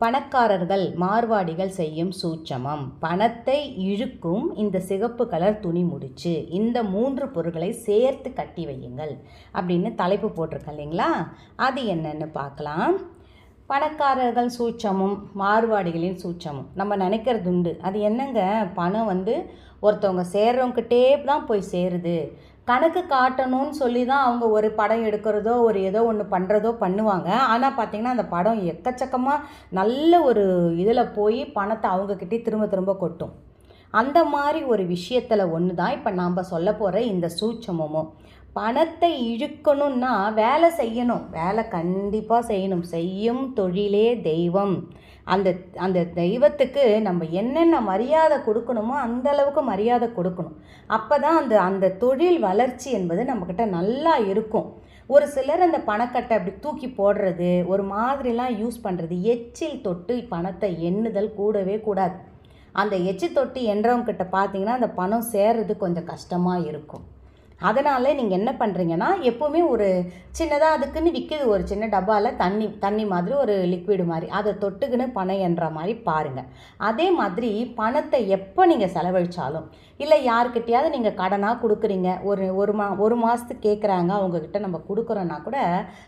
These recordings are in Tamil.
பணக்காரர்கள் மார்வாடிகள் செய்யும் சூட்சமம். பணத்தை இழுக்கும் இந்த சிகப்பு கலர் துணி முடிச்சு இந்த மூன்று பொருட்களை சேர்த்து கட்டி வையுங்கள் அப்படின்னு தலைப்பு போட்டிருக்கேன் இல்லைங்களா? அது என்னன்னு பார்க்கலாம். பணக்காரர்கள் சூட்சமும் மார்வாடிகளின் சூட்சமும். நம்ம நினைக்கிறது உண்டு. அது என்னங்க? பணம் வந்து ஒருத்தவங்க சேர்றவங்ககிட்டே தான் போய் சேருது. கணக்கு காட்டணும்னு சொல்லி தான் அவங்க ஒரு படம் எடுக்கிறதோ ஒரு ஏதோ ஒன்று பண்ணுறதோ பண்ணுவாங்க. ஆனால் பார்த்திங்கன்னா அந்த படம் எக்கச்சக்கமாக நல்ல ஒரு இதில் போய் பணத்தை அவங்கக்கிட்டே திரும்ப திரும்ப கொட்டும். அந்த மாதிரி ஒரு விஷயத்தில் ஒன்று தான் இப்போ நாம் சொல்ல போகிற இந்த சூட்சமமும். பணத்தை இழுக்கணும்னா வேலை செய்யணும். வேலை கண்டிப்பாக செய்யணும். செய்யும் தொழிலே தெய்வம். அந்த அந்த தெய்வத்துக்கு நம்ம என்னென்ன மரியாதை கொடுக்கணுமோ அந்த அளவுக்கு மரியாதை கொடுக்கணும். அப்போ தான் அந்த அந்த தொழில் வளர்ச்சி என்பது நம்மக்கிட்ட நல்லா இருக்கும். ஒரு சிலர் அந்த பணக்கட்டை அப்படி தூக்கி போடுறது ஒரு மாதிரிலாம் யூஸ் பண்ணுறது எச்சில் தொட்டு பணத்தை எண்ணுதல் கூடவே கூடாது. அந்த எச்சி தொட்டி எண்றவங்கிட்ட பார்த்தீங்கன்னா அந்த பணம் சேர்றது கொஞ்சம் கஷ்டமாக இருக்கும். அதனால் நீங்கள் என்ன பண்ணுறீங்கன்னா எப்போவுமே ஒரு சின்னதாக அதுக்குன்னு விற்கிது ஒரு சின்ன டப்பாவில் தண்ணி தண்ணி மாதிரி ஒரு லிக்விடு மாதிரி. அதை தொட்டுக்குன்னு பணம் என்ற மாதிரி பாருங்கள் அதே மாதிரி பணத்தை எப்போ நீங்கள் செலவழித்தாலும் இல்லை யாருக்கிட்டையாவது நீங்கள் கடனாக கொடுக்குறீங்க ஒரு ஒரு மா ஒரு மாதத்துக்கு கேட்குறாங்க அவங்கக்கிட்ட நம்ம கொடுக்குறோன்னா கூட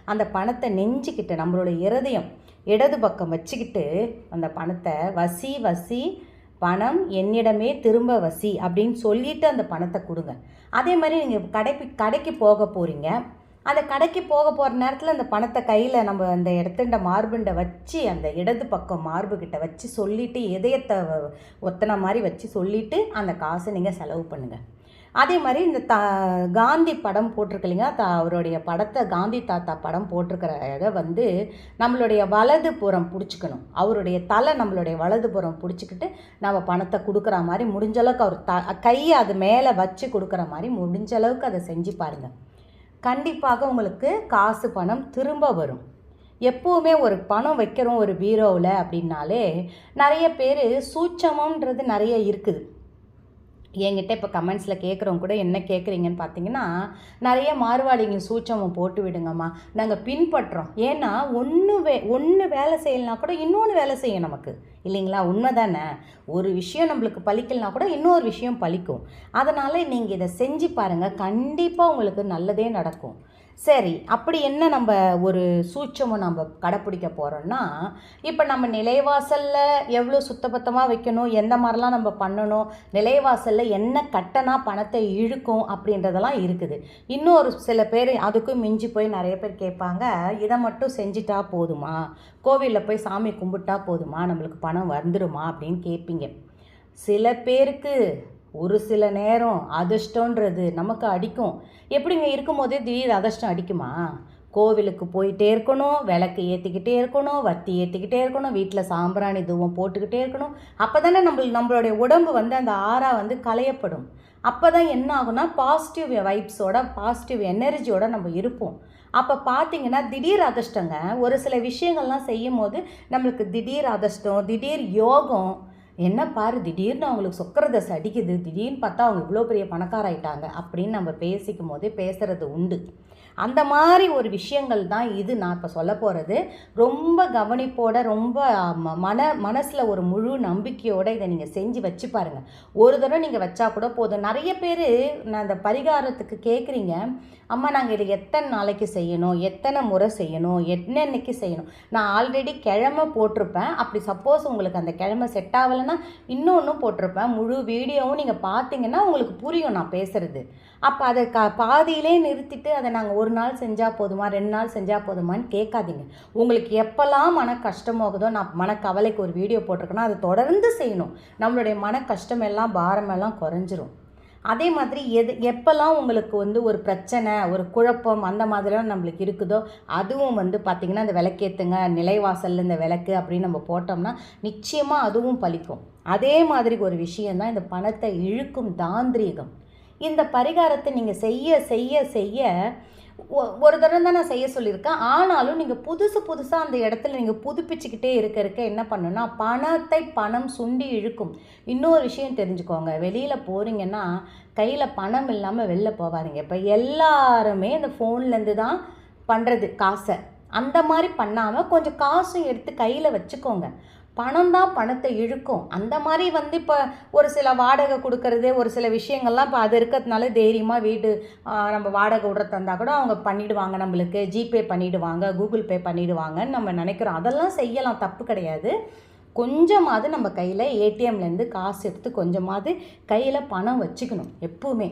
அந்த பணத்தை நெஞ்சிக்கிட்டு நம்மளோட இருதயம் இடது பக்கம் வச்சுக்கிட்டு அந்த பணத்தை வசி வசி பணம் என்னிடமே திரும்ப வசி அப்படின்னு சொல்லிட்டு அந்த பணத்தை கொடுங்க. அதே மாதிரி நீங்கள் கடைக்கு கடைக்கு போக போகிறீங்க அந்த கடைக்கு போக போகிற நேரத்தில் அந்த பணத்தை கையில் நம்ம அந்த இடத்துண்ட மார்புண்ட வச்சு அந்த இடது பக்கம் மார்புக்கிட்ட வச்சு சொல்லிவிட்டு இதயத்தை ஒத்தனை மாதிரி வச்சு சொல்லிவிட்டு அந்த காசை நீங்கள் செலவு பண்ணுங்கள் அதே மாதிரி இந்த த காந்தி படம் போட்டிருக்கு இல்லைங்க த அவருடைய படத்தை காந்தி தாத்தா படம் போட்டிருக்கிற இதை வந்து நம்மளுடைய வலது புறம் பிடிச்சிக்கணும். அவருடைய தலை நம்மளுடைய வலது புறம் பிடிச்சிக்கிட்டு நம்ம பணத்தை கொடுக்குற மாதிரி முடிஞ்சளவுக்கு அவர் த கையை அது மேலே வச்சு கொடுக்குற மாதிரி முடிஞ்சளவுக்கு அதை செஞ்சு பாருங்கள் கண்டிப்பாக உங்களுக்கு காசு பணம் திரும்ப வரும். எப்போவுமே ஒரு பணம் வைக்கிறோம் ஒரு பீரோவில் அப்படின்னாலே நிறைய பேர் சூட்சமன்றது நிறைய இருக்குது. என்கிட்ட இப்போ கமெண்ட்ஸில் கேட்குறவங்க கூட என்ன கேட்குறீங்கன்னு பார்த்தீங்கன்னா நிறைய மார்வாடிங்க சூச்சமம் போட்டு விடுங்கம்மா. நாங்கள் பின்பற்றுறோம் ஏன்னா ஒன்று வே ஒன்று வேலை செய்யலைனா கூட இன்னொன்று வேலை செய்யும் நமக்கு. இல்லைங்களா? உண்மை தானே ஒரு விஷயம் நம்மளுக்கு பழிக்கலனா கூட இன்னொரு விஷயம் பழிக்கும். அதனால் நீங்கள் இதை செஞ்சு பாருங்கள் கண்டிப்பாக உங்களுக்கு நல்லதே நடக்கும். சரி அப்படி என்ன நம்ம ஒரு சூட்சமும் நம்ம கடைப்பிடிக்க போகிறோம்னா இப்போ நம்ம நிலைவாசலில் எவ்வளோ சுத்தபத்தமாக வைக்கணும்? எந்த மாதிரிலாம் நம்ம பண்ணணும்? நிலைவாசலில் என்ன கட்டனா பணத்தை இழுக்கும்? அப்படின்றதெல்லாம் இருக்குது. இன்னொரு சில பேர் அதுக்கும் மிஞ்சி போய் நிறைய பேர் கேட்பாங்க இதை மட்டும் செஞ்சிட்டா போதுமா? கோவிலில் போய் சாமி கும்பிட்டா போதுமா? நம்மளுக்கு பணம் வந்துடுமா அப்படின்னு கேட்பீங்க. சில பேருக்கு ஒரு சில நேரம் அதிர்ஷ்டன்றது நமக்கு அடிக்கும். எப்படிங்க இருக்கும்போதே திடீர் அதிர்ஷ்டம் அடிக்குமா? கோவிலுக்கு போயிட்டே இருக்கணும் விளக்கு ஏற்றிக்கிட்டே இருக்கணும் வத்தி ஏற்றிக்கிட்டே இருக்கணும் வீட்டில் சாம்பிராணி தூவம் போட்டுக்கிட்டே இருக்கணும். அப்போ தானே நம்ம நம்மளுடைய உடம்பு வந்து அந்த ஆறா வந்து களையப்படும். அப்போ தான் என்ன ஆகும்னா பாசிட்டிவ் வைப்ஸோட பாசிட்டிவ் எனர்ஜியோட நம்ம இருப்போம். அப்போ பார்த்தீங்கன்னா திடீர் அதிர்ஷ்டங்க. ஒரு சில விஷயங்கள்லாம் செய்யும் போது நம்மளுக்கு திடீர் அதிர்ஷ்டம் திடீர் யோகம். என்ன பாரு திடீர்னு அவங்களுக்கு சொக்கரதசை அடிக்குது திடீர்னு பார்த்தா அவங்க இவ்வளோ பெரிய பணக்காராயிட்டாங்க அப்படின்னு நம்ம பேசிக்கும் போதே பேசுகிறது உண்டு. அந்த மாதிரி ஒரு விஷயங்கள் தான் இது நான் இப்போ சொல்ல போகிறது ரொம்ப கவனிப்போட ரொம்ப ம- மன மனசில் ஒரு முழு நம்பிக்கையோடு இதை நீங்கள் செஞ்சு வச்சு பாருங்கள் ஒரு தடவை நீங்கள் வச்சா கூட போதும். நிறைய பேர் நான் அந்த பரிகாரத்துக்கு கேட்குறீங்க அம்மா நாங்கள் இதை எத்தனை நாளைக்கு செய்யணும்? எத்தனை முறை செய்யணும்? என்னென்னைக்கு செய்யணும்? நான் ஆல்ரெடி கிழமை போட்டிருப்பேன். அப்படி சப்போஸ் உங்களுக்கு அந்த கிழமை செட் ஆகலைன்னா இன்னொன்றும் போட்டிருப்பேன். முழு வீடியோவும் நீங்கள் பார்த்தீங்கன்னா உங்களுக்கு புரியும் நான் பேசுகிறது அப்போ அதை க பாதியிலே நிறுத்திட்டு அதை நாங்கள் ஒரு நாள் செஞ்சால் போதுமா? ரெண்டு நாள் செஞ்சால் போதுமான்னு கேட்காதீங்க. உங்களுக்கு எப்போல்லாம் மன கஷ்டமாகுதோ நான் மனக்கவலைக்கு ஒரு வீடியோ போட்டிருக்கேன்னா அதை தொடர்ந்து செய்யணும். நம்மளுடைய மன கஷ்டமெல்லாம் பாரமெல்லாம் குறைஞ்சிரும். அதே மாதிரி எது எப்போல்லாம் உங்களுக்கு வந்து ஒரு பிரச்சனை ஒரு குழப்பம் அந்த மாதிரிலாம் நம்மளுக்கு இருக்குதோ அதுவும் வந்து பார்த்திங்கன்னா இந்த விளக்கேற்றுங்க நிலைவாசலில் இந்த விளக்கு அப்படின்னு நம்ம போட்டோம்னா நிச்சயமாக அதுவும் பலிக்கும் அதே மாதிரி ஒரு விஷயந்தான் இந்த பணத்தை இழுக்கும் தாந்திரீகம். இந்த பரிகாரத்தை நீங்கள் செய்ய செய்ய செய்ய ஒரு தடவை தான் நான் செய்ய சொல்லியிருக்கேன். ஆனாலும் நீங்கள் புதுசு புதுசாக அந்த இடத்துல நீங்கள் புதுப்பிச்சுக்கிட்டே இருக்க இருக்க என்ன பண்ணுன்னா பணத்தை பணம் சுண்டி இழுக்கும். இன்னொரு விஷயம் தெரிஞ்சுக்கோங்க. வெளியில் போகிறீங்கன்னா கையில் பணம் இல்லாமல் வெளில போகாதீங்க. இப்போ எல்லாருமே இந்த ஃபோன்லேருந்து தான் பண்ணுறது காசை. அந்த மாதிரி பண்ணாமல் கொஞ்சம் காசும் எடுத்து கையில் வச்சுக்கோங்க. பணம் தான் பணத்தை இழுக்கும். அந்த மாதிரி வந்து இப்போ ஒரு சில வாடகை கொடுக்கறது ஒரு சில விஷயங்கள்லாம் இப்போ அது இருக்கிறதுனால தைரியமாக வீடு நம்ம வாடகை விட்ற தந்தால் கூட அவங்க பண்ணிவிடுவாங்க நம்மளுக்கு. ஜிபே பண்ணிவிடுவாங்க கூகுள் பே பண்ணிவிடுவாங்கன்னு நம்ம நினைக்கிறோம். அதெல்லாம் செய்யலாம் தப்பு கிடையாது. கொஞ்சமாவது நம்ம கையில் ஏடிஎம்லேருந்து காசு எடுத்து கொஞ்சமாவது கையில் பணம் வச்சுக்கணும் எப்போவுமே.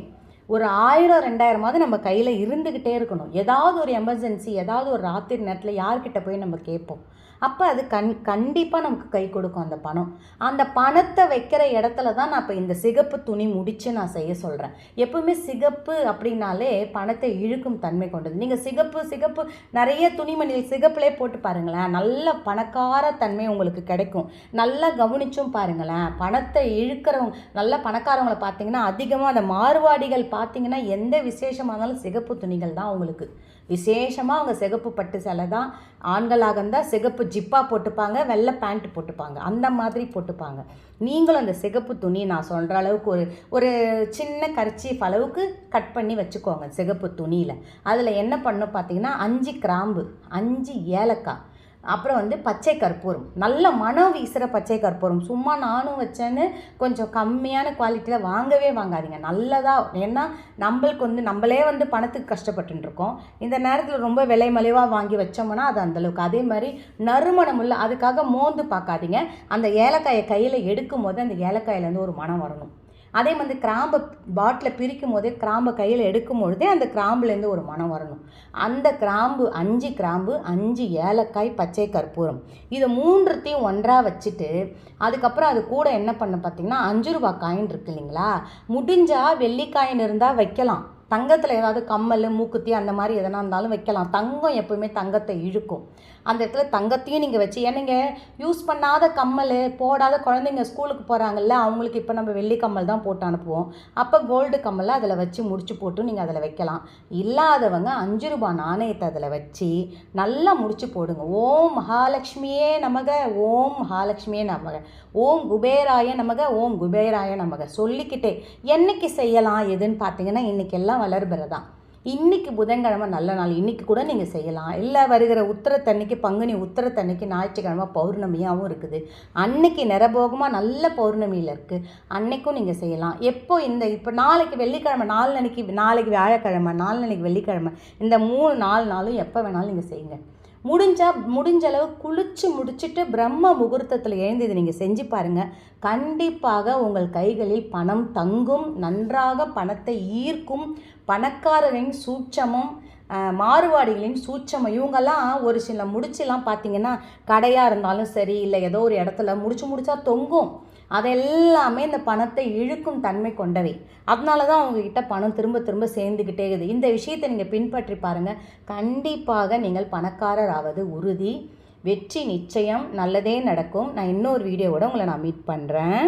ஒரு ஆயிரம் ரெண்டாயிரமாவது நம்ம கையில் இருந்துக்கிட்டே இருக்கணும். ஏதாவது ஒரு எமர்ஜென்சி ஏதாவது ஒரு ராத்திரி நேரத்தில் யார்கிட்ட போய் நம்ம கேட்போம். அப்போ அது கண் கண்டிப்பாக நமக்கு கை கொடுக்கும் அந்த பணம். அந்த பணத்தை வைக்கிற இடத்துல தான் நான் இப்போ இந்த சிகப்பு துணி முடித்து நான் செய்ய சொல்கிறேன் எப்பவுமே சிகப்பு அப்படின்னாலே பணத்தை இழுக்கும் தன்மை கொண்டது. நீங்கள் சிகப்பு சிகப்பு நிறைய துணிமணியில் சிகப்புலே போட்டு பாருங்களேன். நல்ல பணக்கார தன்மை உங்களுக்கு கிடைக்கும். நல்லா கவனிச்சும் பாருங்களேன். பணத்தை இழுக்கிறவங்க நல்ல பணக்காரவங்களை பார்த்தீங்கன்னா அதிகமாக அந்த மாறுவாடிகள் பார்த்தீங்கன்னா எந்த விசேஷமாக இருந்தாலும் சிகப்பு துணிகள் தான் உங்களுக்கு விசேஷமாக அவங்க சிகப்பு பட்டு சேலை தான். ஆண்களாக இருந்தால் சிகப்பு ஜிப்பா போட்டுப்பாங்க வெள்ளை பேண்ட் போட்டுப்பாங்க. அந்த மாதிரி போட்டுப்பாங்க. நீங்களும் அந்த சிகப்பு துணி நான் சொல்கிற அளவுக்கு ஒரு ஒரு சின்ன கர்ச்சீஃப் அளவுக்கு கட் பண்ணி வச்சுக்கோங்க சிகப்பு துணியில். அதில் என்ன பண்ணும் பார்த்தீங்கன்னா அஞ்சு கிராம்பு அஞ்சு ஏலக்காய் அப்புறம் வந்து பச்சை கற்பூரம். நல்ல மனம் வீசுகிற பச்சை கற்பூரம். சும்மா நானும் வச்சேன்னு கொஞ்சம் கம்மியான குவாலிட்டியில் வாங்கவே வாங்காதீங்க. நல்லதாக ஏன்னா நம்மளுக்கு வந்து நம்மளே வந்து பணத்துக்கு கஷ்டப்பட்டுருக்கோம் இருக்கோம் இந்த நேரத்தில் ரொம்ப விலை மலிவாக வாங்கி வச்சோம்னா அது அந்தளவுக்கு அதே மாதிரி நறுமணம் இல்லை அதுக்காக மோந்து பார்க்காதீங்க அந்த ஏலக்காயை கையில் எடுக்கும் போது அந்த ஏலக்காயிலேருந்து ஒரு மனம் வரணும். அதே மாதிரி கிராம்பை பாட்டில் பிரிக்கும் போதே கிராம்பை கையில் எடுக்கும் பொழுதே அந்த கிராம்புலேருந்து ஒரு மனம் வரணும். அந்த கிராம்பு அஞ்சு கிராம்பு அஞ்சு ஏலக்காய் பச்சை கற்பூரம். இதை மூன்றுத்தையும் ஒன்றாக வச்சுட்டு அதுக்கப்புறம் அது கூட என்ன பண்ண பார்த்தீங்கன்னா அஞ்சு ரூபா காயின் இருக்கு இல்லைங்களா? முடிஞ்சால் வெள்ளிக்காயின் இருந்தால் வைக்கலாம். தங்கத்தில் ஏதாவது கம்மல் மூக்குத்தி அந்த மாதிரி எதனா இருந்தாலும் வைக்கலாம். தங்கம் எப்பவுமே தங்கத்தை இழுக்கும். அந்த இடத்துல தங்கத்தையும் நீங்கள் வச்சு ஏன்னீங்க யூஸ் பண்ணாத கம்மல் போடாத குழந்தைங்க ஸ்கூலுக்கு போகிறாங்கல்ல அவங்களுக்கு இப்போ நம்ம வெள்ளி கம்மல் தான் போட்டு அனுப்புவோம். அப்போ கோல்டு கம்மலை அதில் வச்சு முடிச்சு போட்டு நீங்கள் அதில் வைக்கலாம். இல்லாதவங்க அஞ்சு ரூபாய் நாணயத்தை அதில் வச்சு நல்லா முடிச்சு போடுங்க. ஓம் மகாலட்சுமியே நமக ஓம் மகாலட்சுமியே நமக. ஓம் குபேராய நமக ஓம் குபேராய நமக. சொல்லிக்கிட்டே என்னைக்கு செய்யலாம் எதுன்னு பார்த்தீங்கன்னா இன்றைக்கெல்லாம் வளர்பிறதான். இன்றைக்கி புதன்கிழமை நல்ல நாள். இன்னைக்கு கூட நீங்கள் செய்யலாம். இல்லை வருகிற உத்தரத்தன்னைக்கு பங்குனி உத்தரத்தன்னைக்கு ஞாயிற்றுக்கிழமை பௌர்ணமியாகவும் இருக்குது. அன்னைக்கு நிறபோகமாக நல்ல பௌர்ணமியில் இருக்குது அன்னைக்கும் நீங்கள் செய்யலாம். எப்போ இந்த இப்போ நாளைக்கு வெள்ளிக்கிழமை நாலனைக்கு நாளைக்கு வியாழக்கிழமை நாலனைக்கு வெள்ளிக்கிழமை இந்த மூணு நாலு நாளும் எப்போ வேணாலும் நீங்கள் செய்யுங்க. முடிஞ்சால் முடிஞ்ச அளவு குளிச்சு முடிச்சுட்டு பிரம்ம முகூர்த்தத்தில் எழுந்து இதை நீங்கள் செஞ்சு பாருங்கள் கண்டிப்பாக உங்கள் கைகளில் பணம் தங்கும். நன்றாக பணத்தை ஈர்க்கும். பணக்காரரின் சூட்சமும் மாறுவாடிகளின் சூட்சமும் இவங்கெல்லாம் ஒரு சில முடிச்செல்லாம் பார்த்தீங்கன்னா கடையாக இருந்தாலும் சரி இல்லை ஏதோ ஒரு இடத்துல முடிச்சு முடிச்சா தொங்கும். அதெல்லாமே இந்த பணத்தை இழுக்கும் தன்மை கொண்டவை. அதனால தான் அவங்கக்கிட்ட பணம் திரும்ப திரும்ப சேர்ந்துக்கிட்டே இருக்குது. இந்த விஷயத்தை நீங்கள் பின்பற்றி பாருங்கள் கண்டிப்பாக நீங்கள் பணக்காரர் ஆவது உறுதி. வெற்றி நிச்சயம். நல்லதே நடக்கும். நான் இன்னொரு வீடியோவோட உங்களை நான் மீட் பண்ணுறேன்